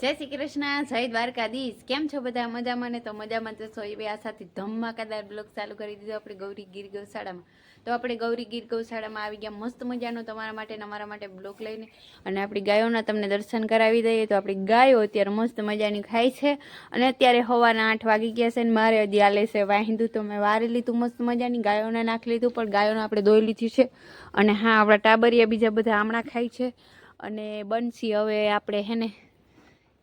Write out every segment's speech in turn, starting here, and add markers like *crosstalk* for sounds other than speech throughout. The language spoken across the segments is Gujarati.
જય શ્રી કૃષ્ણ, જય દ્વારકાધીશ. કેમ છો બધા? મજામાં ને? તો મજામાં તો છો. એવી આશાથી ધમાકાદાર બ્લોગ ચાલુ કરી દીધો આપણે ગૌરી ગીર ગૌશાળામાં. તો આપણે ગૌરી ગીર ગૌશાળામાં આવી ગયા. મસ્ત મજાનો તમારા માટે અમારા માટે બ્લોગ લઈને. અને આપણી ગાયોના તમને દર્શન કરાવી દઈએ તો આપણી ગાયો અત્યારે મસ્ત મજાની ખાય છે. અને અત્યારે હવાના આઠ વાગી ગયા છે ને મારે હજી આલે છે વાહિંદુ તો મેં વારી લીધું મસ્ત મજાની, ગાયોને નાખી લીધું, પણ ગાયોને આપણે દોઈ લીધી છે. અને હા, આપણા ટાબરિયા બીજા બધા હમણાં ખાય છે. અને બનશી હવે આપણે, હે ને?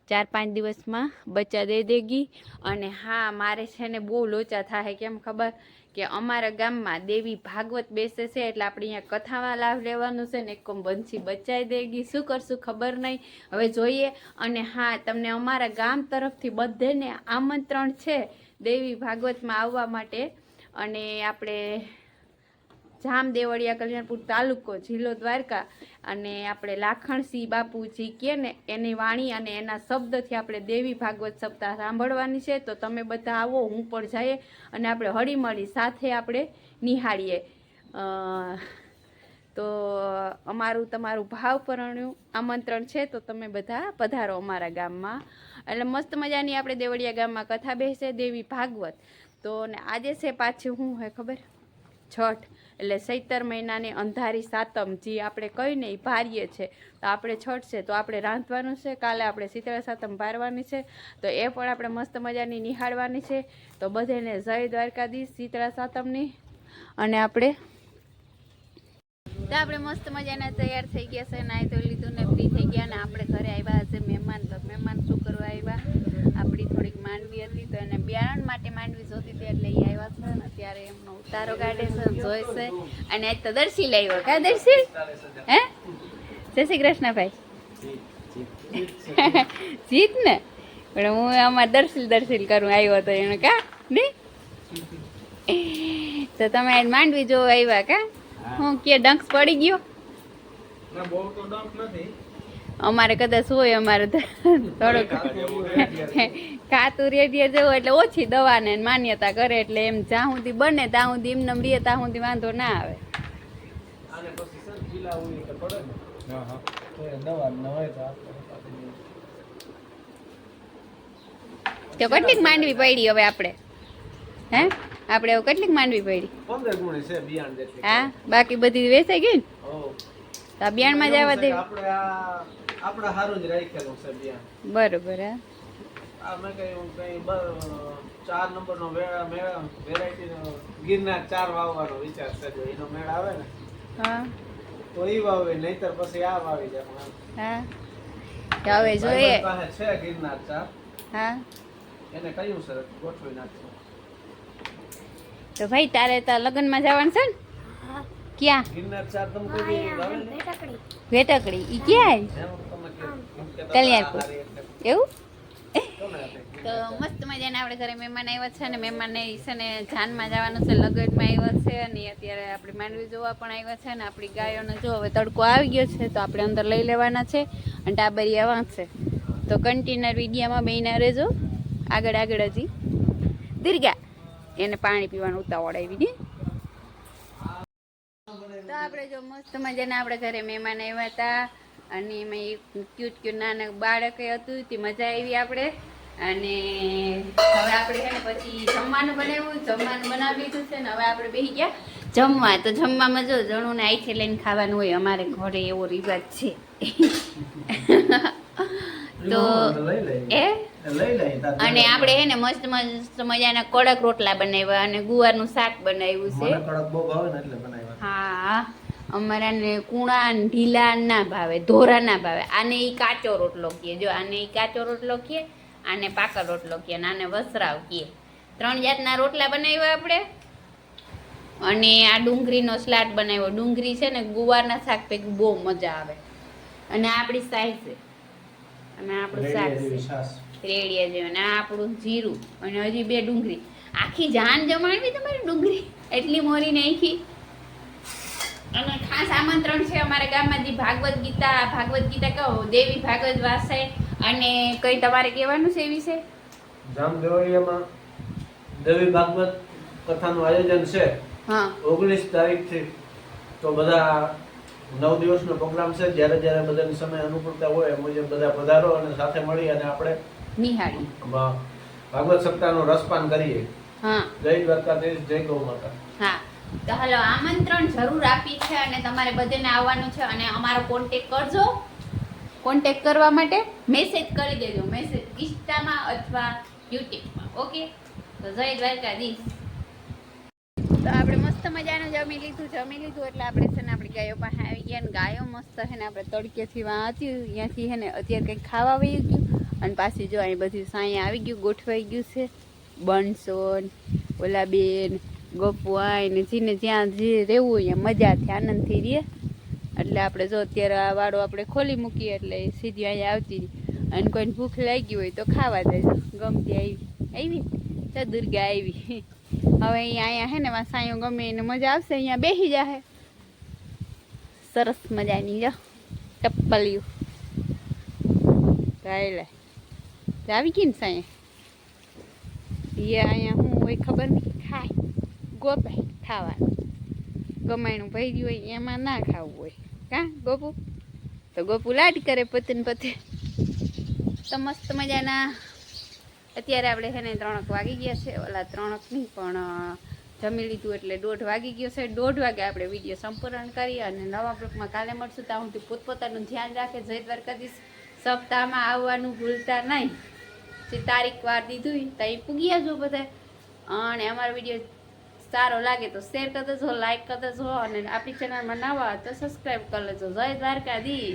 ચાર પાંચ દિવસમાં બચ્ચા દઈ દેગી. અને હા, મારે છે ને બહુ લોચા થાય કેમ ખબર? કે અમારા ગામમાં દેવી ભાગવત બેસે છે એટલે આપણે અહીંયા કથામાં લાભ લેવાનું છે ને એક બંસી બચાવી દેગી. શું કરશું ખબર નહીં. હવે જોઈએ. અને હા, તમને અમારા ગામ તરફથી બધેને આમંત્રણ છે દેવી ભાગવતમાં આવવા માટે. અને આપણે જામ દેવળિયા કલ્યાણપુર તાલુકો, જિલ્લો દ્વારકા અને આપણે લાખણસિંહ બાપુજી કે ને, એની વાણી અને એના શબ્દથી આપણે દેવી ભાગવત સપ્તાહ સાંભળવાની છે. તો તમે બધા આવો, હું પણ જઈએ અને આપણે હળીમળી સાથે આપણે નિહાળીએ. તો અમારું તમારું ભાવપરણ્યું આમંત્રણ છે. તો તમે બધા પધારો અમારા ગામમાં. એટલે મસ્ત મજાની આપણે દેવળિયા ગામમાં કથા બેસે, દેવી ભાગવત. તો ને આજે છે પાછું શું હોય ખબર? છઠ એટલે સૈતર મહિનાની અંધારી સાતમ, જે આપણે કહીને એ ભારીએ છે. તો આપણે છઠ છે, તો આપણે રાંધવાનું છે. કાલે આપણે શીતળા સાતમ ભારવાની છે. તો એ પણ આપણે મસ્ત મજાની નિહાળવાની છે. તો બધાને જય દ્વારકાધીશ શીતળા સાતમની. અને આપણે તો આપણે મસ્ત મજાના તૈયાર થઈ ગયા છે. નાહી તો લીધું ને ફ્રી થઈ ગયા ને આપણે ઘરે આવ્યા છે મહેમાન. તો મહેમાન શું કરવા આવ્યા? આપણી માંડવી હતી તો એને બિયારણ માટે માંડવી જોતી હતી એટલે એ આવ્યા છે ને અત્યારે એમનો ઉતારો કાઢે છે જોઈશે અને આજ તો દર્શી લાવ્યો કા દર્શી? હે? જય શ્રી કૃષ્ણ ભાઈ જીત ને? પણ હું આમાં દર્શીલ દર્શીલ કરું આવ્યો તો એને કા? નહીં તો તમે માંડવી જોવા આવ્યા કા? હું. કે ડંક્સ પડી ગયો? અમારે કદાચ હોય અમારે થોડુંક કાતું રેડીએ જેવું એટલે ઓછી દવાને માન્યતા કરે એટલે એમ જ્યાં સુધી બને ત્યાં સુધી એમને એમ રીએ ત્યાં સુધી વાંધો ના આવે. તો પડે ને? તો એ દવા ન હોય તો આપણે પાછી તો કેટલીક માંડવી પડી હવે આપણે હે? આપણે હવે કેટલીક માંડવી પડી? બિયાણ હા? બાકી બધી વેચાઈ ગઈ ને? દે. આ આપણા જ રાખેલું છે બિયાણ. બરોબર હા. આ મેં કઈ કઈ બ- ચાર નંબરનો મેળા નો ગિરનાર ચાર વાવવાનો વિચાર છે જો એનો મેળ આવે ને હા. તો એ વાવે નહીતર પછી આ વાવી જાય હા. હવે જોઈએ. પાસે છે ગિરનાર ચાર. હા. એને કયું છે ગોઠવી નાખશું? તો ભાઈ તારે તો લગ્નમાં જવાનું છે ને? ક્યાં? ગિરનાર ચાર તમે કોઈ વાવે વેટકડી ઈ ક્યાં કલ્યાણપુર. એવું? તો મસ્ત મજાને આપણે ઘરે મહેમાન આવ્યા છે અને મહેમાનને છે ને જાનમાં જવાનું છે, લગનમાં આવ્યા છે અને અત્યારે આપણે માંડવી જોવા પણ આવ્યા છે અને આપણી ગાયોને જો હવે તડકો આવી ગયો છે તો આપણે અંદર લઈ લેવાના છે અને ટાબરિયા વાંચશે તો કન્ટેનર વિડીયામાં બેના રહેજો. આગળ આગળ હજી. દીર્ઘા, એને પાણી પીવાનું ઉતાવળ આવી દે તો આપણે જો મસ્ત મજાને આપણે ઘરે મહેમાન આવ્યા હતા. અને એમાં એક ક્યુટ ક્યુટ નાના બાળક હતું તે મજા આવી આપણે. અને હવે આપણે છે ને પછી જમવાનું બનાવ્યું જમવાનું બનાવી લીધું છે ને હવે આપણે બેસી ગયા. જમવા તો જમવામાં જો જણું ને આઈથી લઈને ખાવાનું હોય અમારે ઘરે એવો રિવાજ છે. *laughs* તો એ અને આપણે હે ને મસ્ત મસ્ત મજાના કડક રોટલા બનાવ્યા અને ગુવારનું શાક બનાવ્યું છે. હા. અમારાને કુણા ઢીલા ના ભાવે ધોરા ના ભાવે. આને એ કાચો રોટલો કહે જો આને એ કાચો રોટલો કહે આને પાકા રોટલો કહે અને આને વસરાવ કહે ત્રણ જાતના રોટલા બનાવ્યા આપણે. અને આ ડુંગળીનો સ્લાટ બનાવ્યો. ડુંગળી છે ને ગુવારના શાક ભેગું બહુ મજા આવે. અને આપણી સાઈ છે. અને આપણું શાક રેડિયા જેવી છે રેડિયા જેવું અને આપણું જીરું. અને હજી બે ડુંગળી. આખી જાન જમાડવી તમારી ડુંગળી? એટલી મોરી નાખી. અને ખાસ આમંત્રણ છે અમારા ગામમાં જે ભાગવત ગીતા ભાગવત ગીતા કહો દેવી ભાગવત વાસે અને કઈ તમારે કહેવાનું છે એ વિશે? જામદેવળિયામાં દેવી ભાગવત કથાનું આયોજન છે. હા. ઓગણીસ તારીખથી તો બધા નવ દિવસનો પ્રોગ્રામ છે. જ્યારે જ્યારે બધાની સમય અનુકૂળતા હોય એ મુજબ બધા પધારો અને સાથે મળી અને આપણે નિહાળી. ભાગવત સપ્તાહનું રસપાન કરીએ. હા. જય દ્વારકાધીશ જય ગૌ માતા. હા. તો હાલો, આમંત્રણ જરૂર આપી છે અને તમારે બધાને આવવાનું છે અને અમારો કોન્ટેક કરજો. કોન્ટેક કરવા માટે મેસેજ કરી દેજો મેસેજ ઇન્સ્ટામાં અથવા યુટ્યુબમાં, ઓકે? તો જય દ્વારકાધીશ. તો આપણે મસ્ત મજાનું જમી લીધું જમી લીધું એટલે આપણે છે ને આપણી ગાયો પાસે આવી ગયા ને ગાયો મસ્ત છે ને આપણે તડકેથી વાંચ્યું અહીંયાથી છે ને અત્યારે કંઈક ખાવા આવી ગયું અને પાછી જો અહીં બધું સાંઈ આવી ગયું, ગોઠવાઈ ગયું છે. બનસોન ઓલા બેન ગપવાઈ આવીને જીને જ્યાં જે રહેવું હોય મજાથી આનંદથી રહે. એટલે આપણે જો અત્યારે આ વાડો આપણે ખોલી મૂકીએ એટલે સીધી અહીંયા આવતી રહી. અને કોઈને ભૂખ લાગી હોય તો ખાવા જાય ગમતી આવી આવી. તો દુર્ગા આવી. હવે અહીંયા અહીંયા હે ને વા સાંયો ગમે એને મજા આવશે, અહીંયા બેસી જાહે. સરસ મજાની જો ટપ્પલિયું રાયલે. તે આવી ગઈ ને સાંય એ અહીંયા હું હોય ખબર નહીં ગોપે ખાવાનું. ગમાયણું ભર્યું હોય, એમાં ના ખાવું હોય. કા, ગોપુ? તો ગોપુ લાડ કરે પતિને પતે. તો મસ્ત મજાના. અત્યારે આપણે છે ને ત્રણક વાગી ગયા છે. ઓલા ત્રણક નહીં પણ જમી લીધું એટલે દોઢ વાગી ગયો છે. દોઢ વાગે આપણે વીડિયો સંપૂર્ણ કરીએ અને નવા બ્લોકમાં કાલે મળશું. ત્યાં સુધી પોતપોતાનું ધ્યાન રાખે, જય દ્વારકાધીશ સપ્તાહમાં આવવાનું ભૂલતા નહીં. જે તારીખ વાર દીધું ત્યાં પૂગ્યા છો બધા. અને અમારો વીડિયો સારો લાગે તો શેર કરી દેજો લાઈક કરી દેજો અને આપણી ચેનલમાં નવા તો સબસ્ક્રાઈબ કરી લેજો. જય દ્વારકાધીશ.